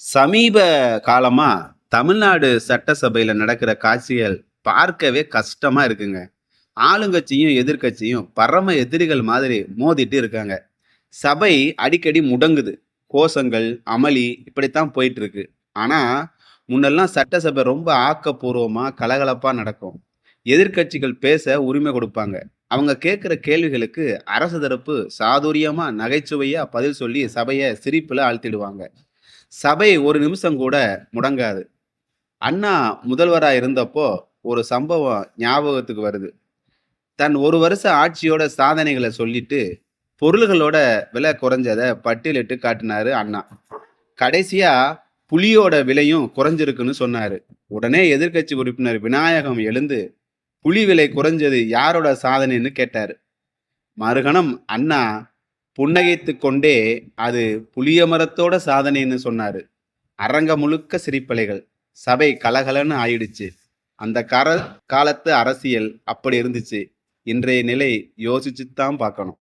சமீப காலமாக தமிழ்நாடு சட்டசபையில் நடக்கிற காட்சிகள் பார்க்கவே கஷ்டமாக இருக்குங்க. ஆளுங்கட்சியும், எதிர்க்கட்சியும் பரம எதிரிகள் மாதிரி மோதிட்டு இருக்காங்க. சபை அடிக்கடி முடங்குது. கோஷங்கள், அமளி இப்படித்தான் போயிட்டு இருக்கு. ஆனால் முன்னெல்லாம் சட்டசபை ரொம்ப ஆக்கப்பூர்வமாக கலகலப்பாக நடக்கும். எதிர்க்கட்சிகள் பேச உரிமை கொடுப்பாங்க. அவங்க கேட்குற கேள்விகளுக்கு அரசு தரப்பு சாதுரியமாக நகைச்சுவையாக பதில் சொல்லி சபையை சிரிப்பில் ஆழ்த்திடுவாங்க. சபை ஒரு நிமிஷம் கூட முடங்காது. அண்ணா முதல்வராக இருந்தப்போ ஒரு சம்பவம் ஞாபகத்துக்கு வருது. தன் ஒரு வருஷ ஆட்சியோட சாதனைகளை சொல்லிட்டு, பொருள்களோட விலை குறைஞ்சதை பட்டியலிட்டு காட்டினாரு அண்ணா. கடைசியா புலியோட விலையும் குறைஞ்சிருக்குன்னு சொன்னாரு. உடனே எதிர்க்கட்சி உறுப்பினர் விநாயகம் எழுந்து, புலி விலை குறைஞ்சது யாரோட சாதனைன்னு கேட்டாரு. மறுகணம் அண்ணா புன்னகைத்து கொண்டே, அது புளிய மரத்தோட சாதனைன்னு சொன்னாரு. அரங்கம் முழுக்க சிரிப்பலைகள். சபை கலகலன்னு ஆயிடுச்சு. அந்த கர காலத்து அரசியல் அப்படி இருந்துச்சு. இன்றைய நிலை யோசிச்சுத்தான் பார்க்கணும்.